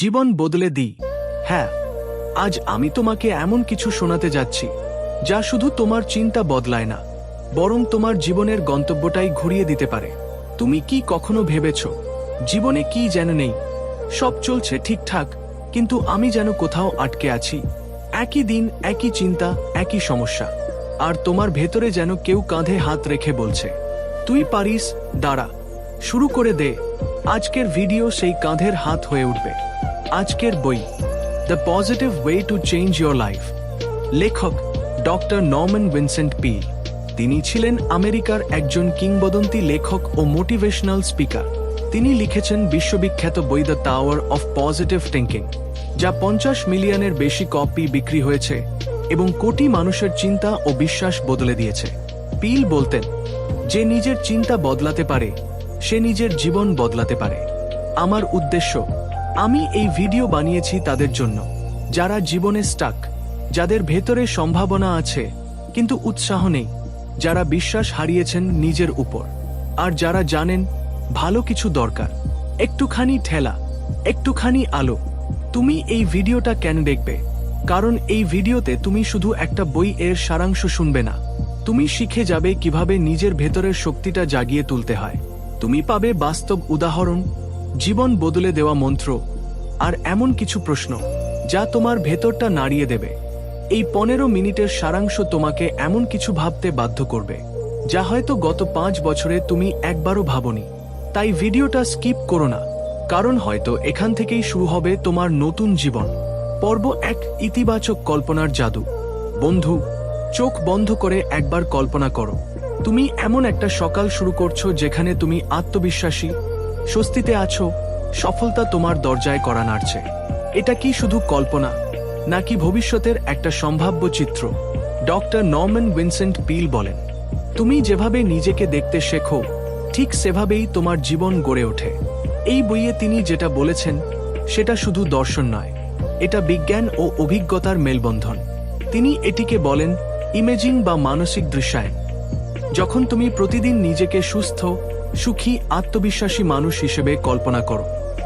জীবন বদলে দিই। হ্যাঁ আজ আমি তোমাকে এমন কিছু শোনাতে যাচ্ছি, যা শুধু তোমার চিন্তা বদলায় না, বরং তোমার জীবনের গন্তব্যটাই ঘুরিয়ে দিতে পারে। তুমি কি কখনো ভেবেছ, জীবনে কি যেন নেই? সব চলছে ঠিকঠাক, কিন্তু আমি যেন কোথাও আটকে আছি। একই দিন, একই চিন্তা, একই সমস্যা, আর তোমার ভেতরে যেন কেউ কাঁধে হাত রেখে বলছে, তুই পারিস, দাঁড়া, শুরু করে দে। আজকের ভিডিও সেই কাঁধের হাত হয়ে উঠবে। আজকের বই the positive way to change your life লেখক ডক্টর নর্মান ভিনসেন্ট পি তিনি ছিলেন আমেরিকার একজন কিংবদন্তি লেখক ও মোটিভেশনাল স্পিকার তিনি লিখেছেন বিশ্ববিখ্যাত বই the tower of positive thinking যা পঞ্চাশ মিলিয়নের বেশি কপি বিক্রি হয়েছে এবং কোটি মানুষের চিন্তা ও বিশ্বাস বদলে দিয়েছে। পিল বলতেন, যে নিজের চিন্তা বদলাতে পারে সে নিজের জীবন বদলাতে পারে। আমার উদ্দেশ্য, আমি এই ভিডিও বানিয়েছি তাদের জন্য, যারা জীবনে স্টাক যাদের ভেতরে সম্ভাবনা আছে, কিন্তু উৎসাহ নেই, যারা বিশ্বাস হারিয়েছেন নিজের উপর। আর যারা জানেন, ভালো কিছু দরকার, একটুখানি ঠেলা, একটুখানি আলো, তুমি এই ভিডিওটা কেন দেখবে? কারণ এই ভিডিওতে তুমি শুধু একটা বই এর সারাংশ শুনবে না। তুমি শিখে যাবে কীভাবে নিজের ভেতরের শক্তিটা জাগিয়ে তুলতে হয়। তুমি পাবে বাস্তব উদাহরণ, জীবন বদলে দেওয়া মন্ত্র, আর এমন কিছু প্রশ্ন যা তোমার ভেতরটা নাড়িয়ে দেবে। এই পনেরো মিনিটের সারাংশ তোমাকে এমন কিছু ভাবতে বাধ্য করবে, যা হয়তো গত পাঁচ বছরে তুমি একবারও ভাবনি। তাই ভিডিওটা স্কিপ করো না, কারণ হয়তো এখান থেকেই শুরু হবে তোমার নতুন জীবন। পর্ব এক ইতিবাচক কল্পনার জাদু। বন্ধু, চোখ বন্ধ করে একবার কল্পনা করো। তুমি এমন একটা সকাল শুরু করছ যেখানে তুমি আত্মবিশ্বাসী, স্বস্তিতে আছো, সফলতা তোমার দরজায় করা নাড়ছে। এটা কি শুধু কল্পনা, নাকি ভবিষ্যতের একটা সম্ভাব্য চিত্র? ডক্টর নর্ম্যান উইনসেন্ট পিল বলেন, তুমি যেভাবে নিজেকে দেখতে শেখো, ঠিক সেভাবেই তোমার জীবন গড়ে ওঠে। এই বইয়ে তিনি যেটা বলেছেন, সেটা শুধু দর্শন নয়, এটা বিজ্ঞান ও অভিজ্ঞতার মেলবন্ধন। তিনি এটিকে বলেন, ইমেজিং বা মানসিক দৃশ্যায়ন। যখন তুমি প্রতিদিন নিজেকে সুস্থ, সুখী, আত্মবিশ্বাসী মানুষ হিসেবে কল্পনা করো,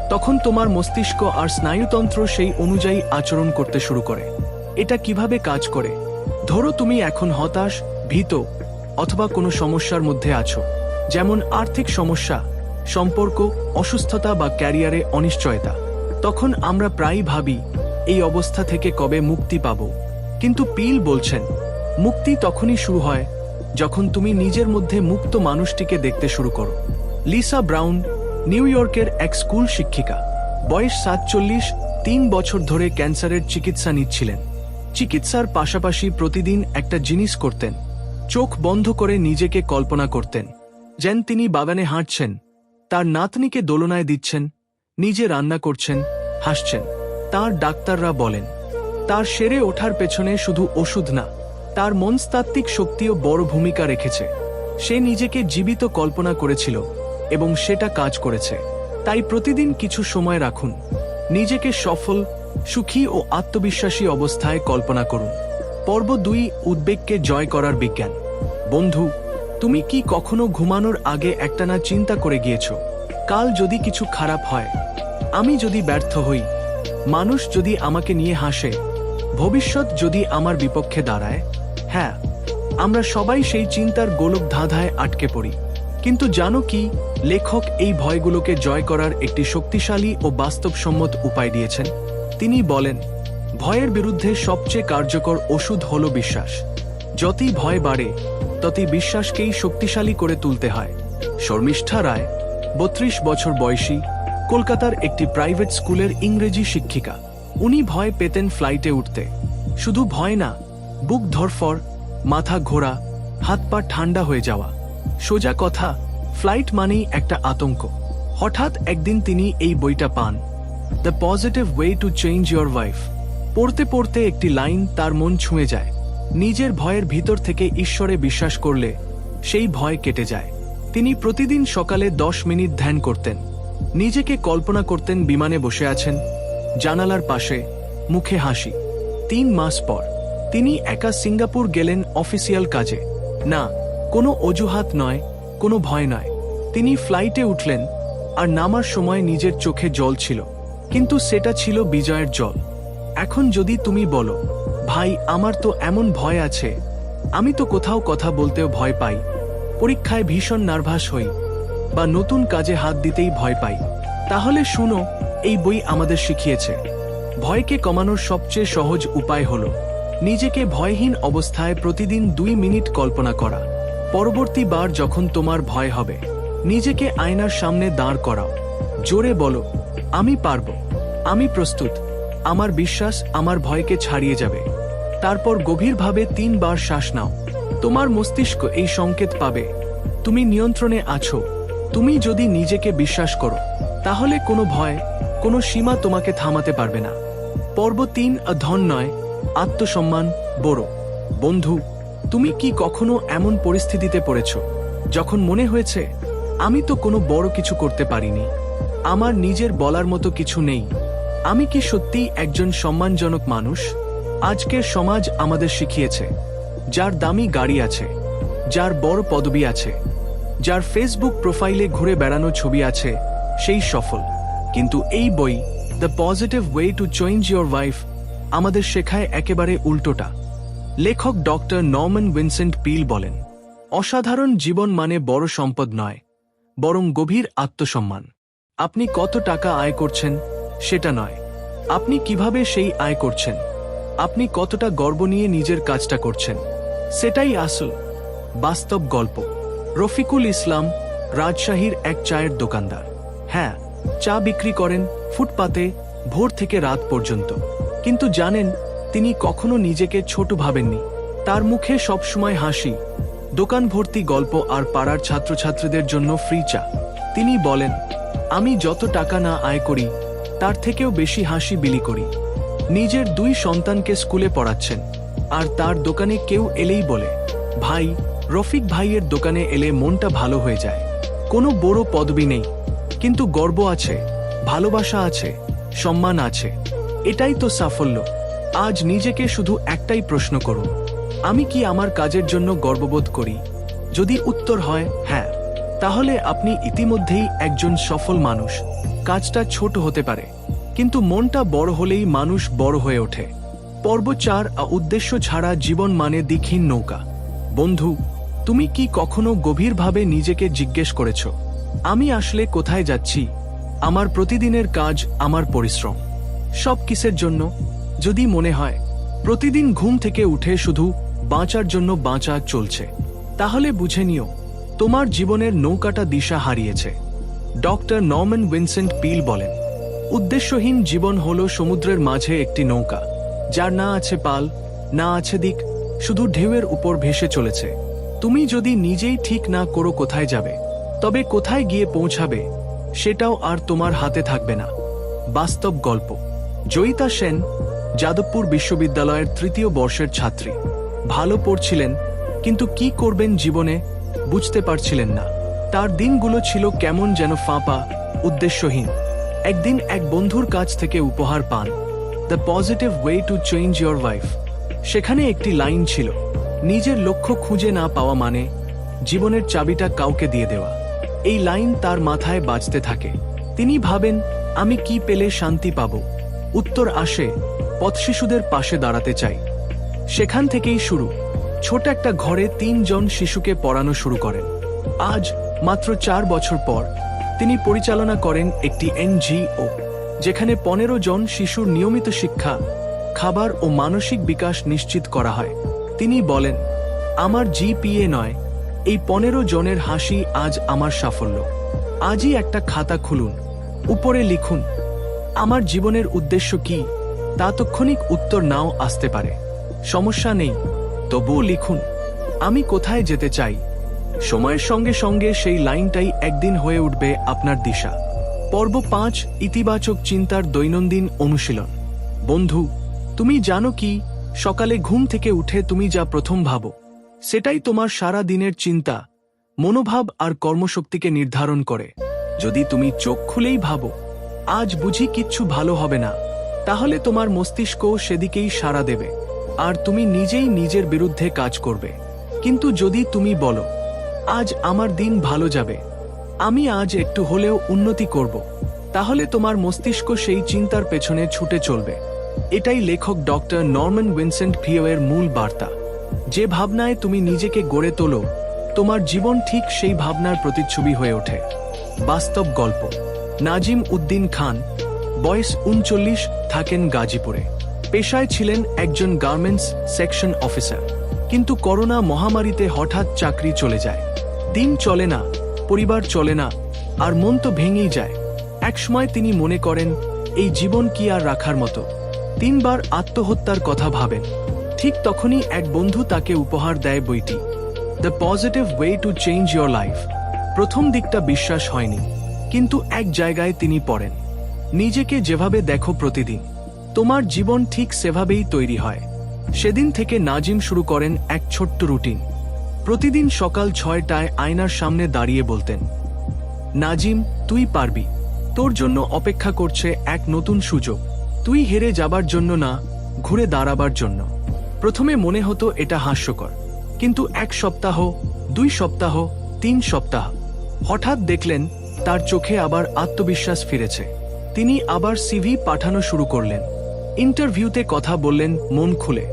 তখন তোমার মস্তিষ্ক আর স্নায়ুতন্ত্র সেই অনুযায়ী আচরণ করতে শুরু করে। এটা কীভাবে কাজ করে? ধরো তুমি এখন হতাশ, ভীত, অথবা কোনো সমস্যার মধ্যে আছো, যেমন আর্থিক সমস্যা, সম্পর্ক, অসুস্থতা বা ক্যারিয়ারে অনিশ্চয়তা। তখন আমরা প্রায়ই ভাবি, এই অবস্থা থেকে কবে মুক্তি পাব? কিন্তু পিল বলছেন, মুক্তি তখনই শুরু হয় যখন তুমি নিজের মধ্যে মুক্ত মানুষটিকে দেখতে শুরু করো। লিসা ব্রাউন, নিউ ইয়র্কের এক স্কুল শিক্ষিকা। বয়স সাতচল্লিশ, তিন বছর ধরে ক্যান্সারের চিকিৎসা নিচ্ছিলেন। চিকিৎসার পাশাপাশি প্রতিদিন একটা জিনিস করতেন। চোখ বন্ধ করে নিজেকে কল্পনা করতেন। যেন তিনি বাগানে হাঁটছেন। তার নাতনিকে দোলনায় দিচ্ছেন। নিজে রান্না করছেন, হাসছেন। তার ডাক্তাররা বলেন, তার সেরে ওঠার পেছনে শুধু ওষুধ না তার মনস্তাত্ত্বিক শক্তিও বড় ভূমিকা রেখেছে। সে নিজেকে জীবিত কল্পনা করেছিল এবং সেটা কাজ করেছে। তাই প্রতিদিন কিছু সময় রাখুন। নিজেকে সফল, সুখী ও আত্মবিশ্বাসী অবস্থায় কল্পনা করুন। পর্ব দুই, উদ্বেগকে জয় করার বিজ্ঞান। বন্ধু, তুমি কি কখনো ঘুমানোর আগে একটানা চিন্তা করে গিয়েছ? কাল যদি কিছু খারাপ হয়, আমি যদি ব্যর্থ হই, মানুষ যদি আমাকে নিয়ে হাসে, ভবিষ্যৎ যদি আমার বিপক্ষে দাঁড়ায় হ্যাঁ আমরা সবাই সেই চিন্তার গোলক ধাঁধায় আটকে পড়ি। কিন্তু জানো কি? লেখক এই ভয়গুলোকে জয় করার একটি শক্তিশালী ও বাস্তবসম্মত উপায় দিয়েছেন। তিনি বলেন, ভয়ের বিরুদ্ধে সবচেয়ে কার্যকর ওষুধ হল বিশ্বাস। যতই ভয় বাড়ে, ততই বিশ্বাসকেই শক্তিশালী করে তুলতে হয়। শর্মিষ্ঠা রায়, বত্রিশ বছর বয়সী, কলকাতার একটি প্রাইভেট স্কুলের ইংরেজি শিক্ষিকা। উনি ভয় পেতেন ফ্লাইটে উঠতে। শুধু ভয় না বুক ধরফর, মাথা ঘোরা, হাত পা ঠান্ডা হয়ে যাওয়া। সোজা কথা, ফ্লাইট মানেই একটা আতঙ্ক। হঠাৎ একদিন তিনি এই বইটা পান। The positive way to change your wife. পড়তে পড়তে একটি লাইন তার মন ছুঁয়ে যায়। নিজের ভয়ের ভিতর থেকে ঈশ্বরে বিশ্বাস করলে সেই ভয় কেটে যায়। তিনি প্রতিদিন সকালে দশ মিনিট ধ্যান করতেন। নিজেকে কল্পনা করতেন বিমানে বসে আছেন, জানালার পাশে, মুখে হাসি। তিন মাস পর তিনি একা সিঙ্গাপুর গেলেন অফিসিয়াল কাজে। না, কোনো অজুহাত নয়, কোনো ভয় নয়। তিনি ফ্লাইটে উঠলেন আর নামার সময় নিজের চোখে জল ছিল। কিন্তু সেটা ছিল বিজয়ের জল। এখন যদি তুমি বলো, ভাই, আমার তো এমন ভয় আছে। আমি তো কোথাও কথা বলতেও ভয় পাই। পরীক্ষায় ভীষণ নার্ভাস হই বা নতুন কাজে হাত দিতেই ভয় পাই। তাহলে শুনো, এই বই আমাদের শিখিয়েছে। ভয়কে কমানোর সবচেয়ে সহজ উপায় হল নিজেকে ভয়হীন অবস্থায় প্রতিদিন দুই মিনিট কল্পনা করা। পরবর্তী বার যখন তোমার ভয় হবে, নিজেকে আয়নার সামনে দাঁড় করাও। জোরে বলো, আমি পারব, আমি প্রস্তুত, আমার বিশ্বাস আমার ভয়কে ছাড়িয়ে যাবে। তারপর গভীরভাবে তিনবার শ্বাস নাও। তোমার মস্তিষ্ক এই সংকেত পাবে, তুমি নিয়ন্ত্রণে আছো, তুমি যদি নিজেকে বিশ্বাস করো, তাহলে কোনো ভয়, কোনো সীমা তোমাকে থামাতে পারবে না। পর্ব তিন ধন নয় আত্মসম্মান, বড়। বন্ধু, তুমি কি কখনো এমন পরিস্থিতিতে পড়েছ যখন মনে হয়েছে, আমি তো কোনো বড় কিছু করতে পারিনি। আমার নিজের বলার মতো কিছু নেই। আমি কি সত্যিই একজন সম্মানজনক মানুষ? আজকের সমাজ আমাদের শিখিয়েছে, যার দামি গাড়ি আছে, যার বড় পদবি আছে, যার ফেসবুক প্রোফাইলে ঘুরে বেড়ানো ছবি আছে, সেই সফল। কিন্তু এই বই the positive way to change your wife আমাদের শেখায় একেবারে উল্টোটা। লেখক ডক্টর নর্মান উইনসেন্ট পিল বলেন, অসাধারণ জীবন মানে বড় সম্পদ নয়, বরং গভীর আত্মসম্মান। আপনি কত টাকা আয় করছেন সেটা নয়। আপনি কীভাবে সেই আয় করছেন? আপনি কতটা গর্ব নিয়ে নিজের কাজটা করছেন? সেটাই আসল, বাস্তব গল্প। রফিকুল ইসলাম, রাজশাহীর এক চায়ের দোকানদার। হ্যাঁ চা বিক্রি করেন ফুটপাতে ভোর থেকে রাত পর্যন্ত। কিন্তু জানেন, তিনি কখনো নিজেকে ছোট ভাবেননি। তার মুখে সবসময় হাসি। দোকান ভর্তি গল্প আর পাড়ার ছাত্রছাত্রীদের জন্য ফ্রি চা। তিনি বলেন, আমি যত টাকা না আয় করি, তার থেকেও বেশি হাসি বিলি করি। নিজের দুই সন্তানকে স্কুলে পড়াচ্ছেন, আর তার দোকানে কেউ এলেই বলে, ভাই, রফিক ভাইয়ের দোকানে এলে মনটা ভালো হয়ে যায়। কোনো বড় পদবি নেই, কিন্তু গর্ব আছে, ভালোবাসা আছে, সম্মান আছে এটাই তো সাফল্য। আজ নিজেকে শুধু একটাই প্রশ্ন করুন আমি কি আমার কাজের জন্য গর্ববোধ করি? যদি উত্তর হয় হ্যাঁ। তাহলে আপনি ইতিমধ্যেই একজন সফল মানুষ। কাজটা ছোট হতে পারে। কিন্তু মনটা বড় হলেই মানুষ বড় হয়ে ওঠে। পর্ব চার উদ্দেশ্য ছাড়া জীবন মানে দিকহীন নৌকা। বন্ধু, তুমি কি কখনো গভীরভাবে নিজেকে জিজ্ঞেস করেছ? আমি আসলে কোথায় যাচ্ছি? আমার প্রতিদিনের কাজ, আমার পরিশ্রম। সব কিসের জন্য? যদি মনে হয়, প্রতিদিন ঘুম থেকে উঠে শুধু বাঁচার জন্য বাঁচা চলছে। তাহলে বুঝে নিও, তোমার জীবনের নৌকাটা দিশা হারিয়েছে। ডক্টর নর্ম্যান উইনসেন্ট পিল বলেন, উদ্দেশ্যহীন জীবন হল সমুদ্রের মাঝে একটি নৌকা। যার না আছে পাল, না আছে দিক, শুধু ঢেউয়ের উপর ভেসে চলেছে। তুমি যদি নিজেই ঠিক না করো কোথায় যাবে, তবে কোথায় গিয়ে পৌঁছাবে, সেটাও আর তোমার হাতে থাকবে না। বাস্তব গল্প। জয়িতা সেন যাদবপুর বিশ্ববিদ্যালয়ের তৃতীয় বর্ষের ছাত্রী। ভালো পড়ছিলেন, কিন্তু কি করবেন জীবনে বুঝতে পারছিলেন না। তার দিনগুলো ছিল কেমন যেন ফাঁপা, উদ্দেশ্যহীন। একদিন এক বন্ধুর কাছ থেকে উপহার পান। The positive way to change your wife সেখানে একটি লাইন ছিল, নিজের লক্ষ্য খুঁজে না পাওয়া মানে জীবনের চাবিটা কাউকে দিয়ে দেওয়া। এই লাইন তার মাথায় বাজতে থাকে। তিনি ভাবেন, আমি কি পেলে শান্তি পাব? উত্তর আসে পথশিশুদের পাশে দাঁড়াতে চাই। সেখান থেকেই শুরু। ছোট একটা ঘরে তিনজন শিশুকে পড়ানো শুরু করেন। আজ, মাত্র চার বছর পর, তিনি পরিচালনা করেন একটি এনজিও, যেখানে পনেরো জন শিশুর নিয়মিত শিক্ষা, খাবার ও মানসিক বিকাশ নিশ্চিত করা হয়। তিনি বলেন, আমার জিপিএ নয়, এই পনেরো জনের হাসি আজ আমার সাফল্য। আজই একটা খাতা খুলুন। উপরে লিখুন আমার জীবনের উদ্দেশ্য কি তাৎক্ষণিক উত্তর নাও আসতে পারে। সমস্যা নেই, তবুও লিখুন, আমি কোথায় যেতে চাই? সময়ের সঙ্গে সঙ্গে সেই লাইনটাই একদিন হয়ে উঠবে আপনার দিশা। পর্ব পাঁচ, ইতিবাচক চিন্তার দৈনন্দিন অনুশীলন। বন্ধু, তুমি জানো কি, সকালে ঘুম থেকে উঠে তুমি যা প্রথম ভাবো, সেটাই তোমার সারা দিনের চিন্তা, মনোভাব আর কর্মশক্তিকে নির্ধারণ করে। যদি তুমি চোখ খুলেই ভাবো আজ বুঝি কিচ্ছু ভালো হবে না। তাহলে তোমার মস্তিষ্ক সেদিকেই সাড়া দেবে। আর তুমি নিজেই নিজের বিরুদ্ধে কাজ করবে। কিন্তু যদি তুমি বলো, আজ আমার দিন ভালো যাবে। আমি আজ একটু হলেও উন্নতি করব। তাহলে তোমার মস্তিষ্ক সেই চিন্তার পেছনে ছুটে চলবে। এটাই লেখক ডক্টর নর্মান উইনসেন্ট ফিওয়ের মূল বার্তা। যে ভাবনায় তুমি নিজেকে গড়ে তোলো, তোমার জীবন ঠিক সেই ভাবনার প্রতিচ্ছবি হয়ে ওঠে। বাস্তব গল্প। নাজিম উদ্দিন খান, বয়স উনচল্লিশ, থাকেন গাজীপুরে। পেশায় ছিলেন একজন গার্মেন্টস সেকশন অফিসার। কিন্তু করোনা মহামারীতে হঠাৎ চাকরি চলে যায়। দিন চলে না, পরিবার চলে না, আর মন তো ভেঙেই যায়। একসময় তিনি মনে করেন, এই জীবন কি আর রাখার মতো? তিনবার আত্মহত্যার কথা ভাবেন। ঠিক তখনই এক বন্ধু তাকে উপহার দেয় বইটি। The positive way to change your life. প্রথম দিকটা বিশ্বাস হয়নি। কিন্তু এক জায়গায় তিনি পড়েন। নিজেকে যেভাবে দেখো প্রতিদিন, তোমার জীবন ঠিক সেভাবেই তৈরি হয়। সেদিন থেকে নাজিম শুরু করেন এক ছোট্ট রুটিন। প্রতিদিন সকাল ছয়টায় আয়নার সামনে দাঁড়িয়ে বলতেন, নাজিম, তুই পারবি। তোর জন্য অপেক্ষা করছে এক নতুন সুযোগ। তুই হেরে যাবার জন্য না, ঘুরে দাঁড়াবার জন্য। প্রথমে মনে হতো এটা হাস্যকর, কিন্তু এক সপ্তাহ, দুই সপ্তাহ, তিন সপ্তাহ। হঠাৎ দেখলেন তার চোখে আবার আত্মবিশ্বাস ফিরেছে। তিনি আবার সিভি পাঠানো শুরু করলেন। ইন্টারভিউতে কথা বললেন, মন খুলে।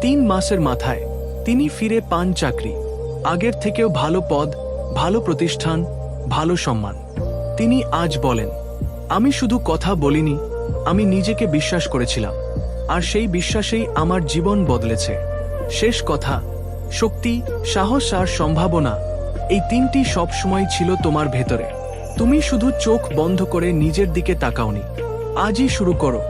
তিন মাসের মাথায় তিনি ফিরে পান চাকরি। আগের থেকেও ভালো পদ, ভালো প্রতিষ্ঠান, ভালো সম্মান। তিনি আজ বলেন, আমি শুধু কথা বলিনি, আমি নিজেকে বিশ্বাস করেছিলাম। আর সেই বিশ্বাসেই আমার জীবন বদলেছে। শেষ কথা, শক্তি, সাহস আর সম্ভাবনা, এই তিনটি সবসময় ছিল তোমার ভেতরে। তুমি শুধু চোখ বন্ধ করে নিজের দিকে তাকাওনি। আজই শুরু করো।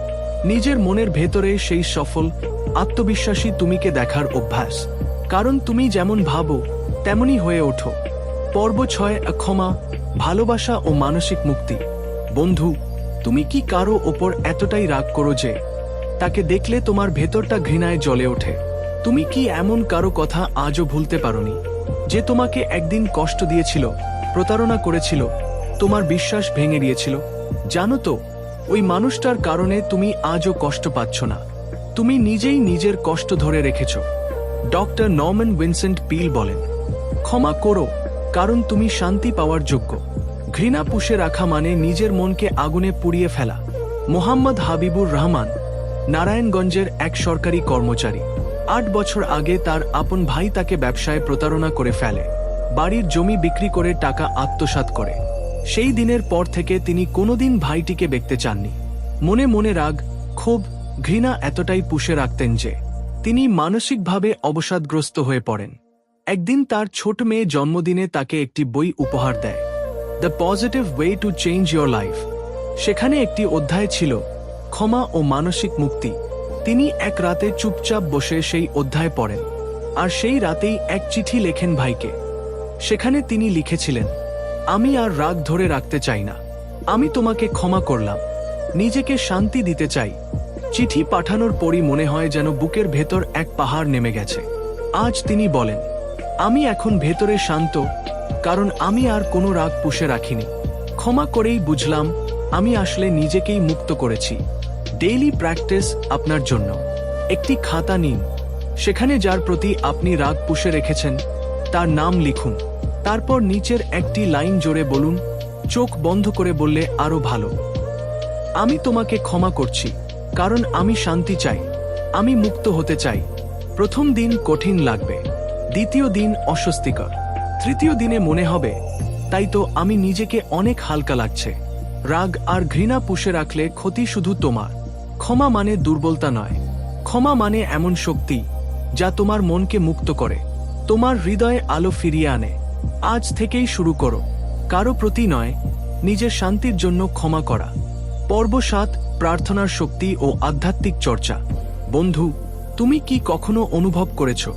নিজের মনের ভেতরে সেই সফল, আত্মবিশ্বাসী তুমিকে দেখার অভ্যাস। কারণ তুমি যেমন ভাবো তেমনই হয়ে ওঠো। পর্ব ছয়, ক্ষমা, ভালোবাসা ও মানসিক মুক্তি। বন্ধু, তুমি কি কারও ওপর এতটাই রাগ করো যে, তাকে দেখলে তোমার ভেতরটা ঘৃণায় জ্বলে ওঠে? তুমি কি এমন কারও কথা আজও ভুলতে পারোনি, যে তোমাকে একদিন কষ্ট দিয়েছিল, প্রতারণা করেছিল তোমার বিশ্বাস ভেঙে দিয়েছিল। জানো তো, ওই মানুষটার কারণে তুমি আজও কষ্ট পাচ্ছ না। তুমি নিজেই নিজের কষ্ট ধরে রেখেছ। ডক্টর নর্মান উইনসেন্ট পিল বলেন, ক্ষমা করো, কারণ তুমি শান্তি পাওয়ার যোগ্য। ঘৃণা পুষে রাখা মানে নিজের মনকে আগুনে পুড়িয়ে ফেলা। মোহাম্মদ হাবিবুর রহমান, নারায়ণগঞ্জের এক সরকারি কর্মচারী, আট বছর আগে তার আপন ভাই তাকে ব্যবসায় প্রতারণা করে ফেলে। বাড়ির জমি বিক্রি করে টাকা আত্মসাৎ করে। সেই দিনের পর থেকে তিনি কোনোদিন ভাইটিকে দেখতে চাননি। মনে মনে রাগ, ক্ষোভ, ঘৃণা এতটাই পুষে রাখতেন যে তিনি মানসিকভাবে অবসাদগ্রস্ত হয়ে পড়েন। একদিন তার ছোট মেয়ে জন্মদিনে তাকে একটি বই উপহার দেয়। The positive way to change your life সেখানে একটি অধ্যায় ছিল, ক্ষমা ও মানসিক মুক্তি তিনি এক রাতে চুপচাপ বসে সেই অধ্যায় পড়েন, আর সেই রাতেই এক চিঠি লেখেন ভাইকে। সেখানে তিনি লিখেছিলেন আমি আর রাগ ধরে রাখতে চাই না। আমি তোমাকে ক্ষমা করলাম। নিজেকে শান্তি দিতে চাই। চিঠি পাঠানোর পরই মনে হয় যেন বুকের ভেতর এক পাহাড় নেমে গেছে। আজ তিনি বলেন, আমি এখন ভেতরে শান্ত, কারণ আমি আর কোনো রাগ পুষে রাখিনি। ক্ষমা করেই বুঝলাম, আমি আসলে নিজেকেই মুক্ত করেছি। ডেইলি প্র্যাকটিস আপনার জন্য। একটি খাতা নিন। সেখানে যার প্রতি আপনি রাগ পুষে রেখেছেন, তার নাম লিখুন। তারপর নিচের একটি লাইন জোরে বলুন, চোখ বন্ধ করে বললে আরও ভালো। আমি তোমাকে ক্ষমা করছি, কারণ আমি শান্তি চাই, আমি মুক্ত হতে চাই। প্রথম দিন কঠিন লাগবে, দ্বিতীয় দিন অস্বস্তিকর। তৃতীয় দিনে মনে হবে, তাই তো আমি নিজেকে অনেক হালকা লাগছে। রাগ আর ঘৃণা পুষে রাখলে ক্ষতি শুধু তোমার। ক্ষমা মানে দুর্বলতা নয়। ক্ষমা মানে এমন শক্তি, যা তোমার মনকে মুক্ত করে, তোমার হৃদয়ে আলো ফিরিয়ে আনে। আজ থেকেই শুরু করো। কারও প্রতি নয়, নিজের শান্তির জন্য ক্ষমা করা। পর্ব সাত, প্রার্থনার শক্তি ও আধ্যাত্মিক চর্চা। বন্ধু, তুমি কি কখনো অনুভব করেছ?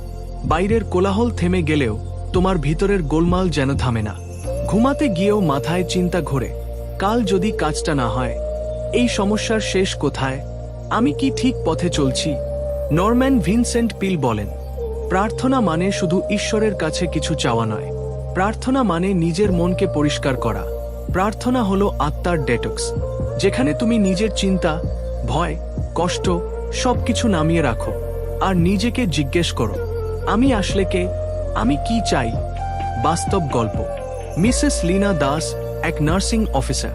বাইরের কোলাহল থেমে গেলেও তোমার ভিতরের গোলমাল যেন থামে না। ঘুমাতে গিয়েও মাথায় চিন্তা ঘোরে, কাল যদি কাজটা না হয়, এই সমস্যার শেষ কোথায়? আমি কি ঠিক পথে চলছি? নরম্যান ভিনসেন্ট পিল বলেন, প্রার্থনা মানে শুধু ঈশ্বরের কাছে কিছু চাওয়া নয় প্রার্থনা মানে নিজের মনকে পরিষ্কার করা। প্রার্থনা হলো আত্মার ডেটক্স যেখানে তুমি নিজের চিন্তা, ভয়, কষ্ট, সবকিছু নামিয়ে রাখো আর নিজেকে জিজ্ঞেস করো, আমি আসলে কে? আমি কি চাই? বাস্তব গল্প। মিসেস লিনা দাস, এক নার্সিং অফিসার,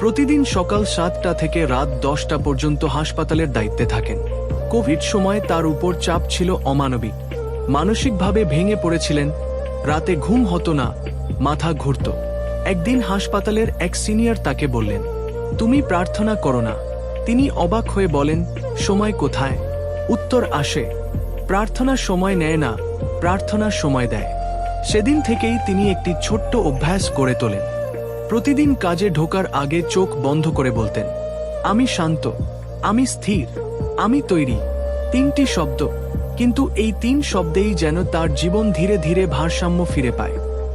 প্রতিদিন সকাল সাতটা থেকে রাত দশটা পর্যন্ত হাসপাতালের দায়িত্বে থাকেন। কোভিড সময়ে তার উপর চাপ ছিল অমানবিক। মানসিকভাবে ভেঙে পড়েছিলেন রাতে ঘুম হতো না, মাথা ঘুরত। একদিন হাসপাতালের এক সিনিয়র তাকে বললেন, তুমি প্রার্থনা করো না। তিনি অবাক হয়ে বলেন, সময় কোথায়? উত্তর আসে, প্রার্থনা সময় নেয় না, প্রার্থনা সময় দেয়। সেদিন থেকেই তিনি একটি ছোট্ট অভ্যাস গড়ে তোলেন। প্রতিদিন কাজে ঢোকার আগে চোখ বন্ধ করে বলতেন, আমি শান্ত, আমি স্থির, আমি তৈরি। তিনটি শব্দ কিন্তু এই তিন শব্দেই যেন তার জীবন ধীরে ধীরে ভারসাম্য ফিরে পায়।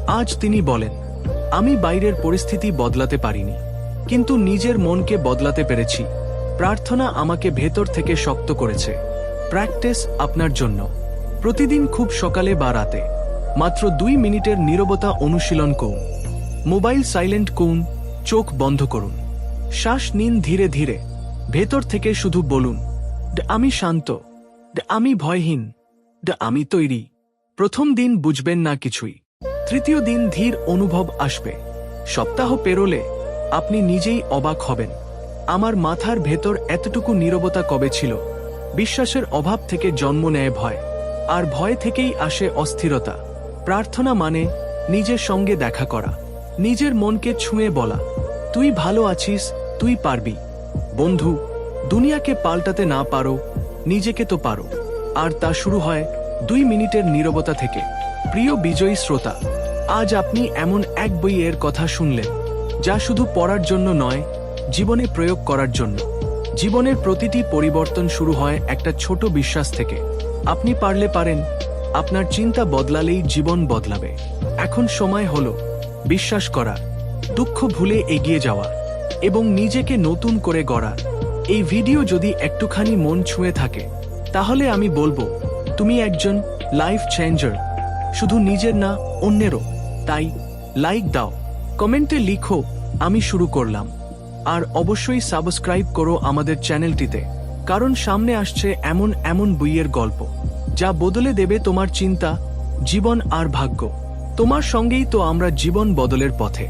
আজ তিনি বলেন, আমি বাইরের পরিস্থিতি বদলাতে পারিনি, কিন্তু নিজের মনকে বদলাতে পেরেছি। প্রার্থনা আমাকে ভেতর থেকে শক্ত করেছে। প্র্যাকটিস আপনার জন্য। প্রতিদিন খুব সকালে বা রাতে। মাত্র দুই মিনিটের নীরবতা অনুশীলন করুন। মোবাইল সাইলেন্ট করুন, চোখ বন্ধ করুন। শ্বাস নিন ধীরে ধীরে। ভেতর থেকে শুধু বলুন, আমি শান্ত। "ড- আমি ভয়হীন "ড- আমি তৈরি। প্রথম দিন বুঝবেন না কিছুই। তৃতীয় দিন ধীর অনুভব আসবে। সপ্তাহ পেরোলে আপনি নিজেই অবাক হবেন। আমার মাথার ভেতর এতটুকু নীরবতা কবে ছিল? বিশ্বাসের অভাব থেকে জন্ম নেয় ভয়। আর ভয় থেকেই আসে অস্থিরতা। প্রার্থনা মানে নিজের সঙ্গে দেখা করা। নিজের মনকে ছুঁয়ে বলা। তুই ভালো আছিস, তুই পারবি। বন্ধু, দুনিয়াকে পাল্টাতে না পারো নিজেকে তো পারো। আর তা শুরু হয় দুই মিনিটের নীরবতা থেকে। প্রিয় বিজয়ী শ্রোতা, আজ আপনি এমন এক বইয়ের কথা শুনলেন, যা শুধু পড়ার জন্য নয়, জীবনে প্রয়োগ করার জন্য। জীবনের প্রতিটি পরিবর্তন শুরু হয় একটা ছোট বিশ্বাস থেকে। আপনি পারলে পারেন, আপনার চিন্তা বদলালেই জীবন বদলাবে। এখন সময় হল বিশ্বাস করা, দুঃখ ভুলে এগিয়ে যাওয়া, এবং নিজেকে নতুন করে গড়া। এই ভিডিও যদি একটুখানি মন ছুঁয়ে থাকে, তাহলে আমি বলব, তুমি একজন লাইফ চেঞ্জার শুধু নিজের না অন্যেরও। তাই লাইক দাও কমেন্টে লিখো, আমি শুরু করলাম। আর অবশ্যই সাবস্ক্রাইব করো আমাদের চ্যানেলটিতে কারণ সামনে আসছে এমন এমন বইয়ের গল্প, যা বদলে দেবে তোমার চিন্তা, জীবন আর ভাগ্য। তোমার সঙ্গেই তো আমরা জীবন বদলের পথে।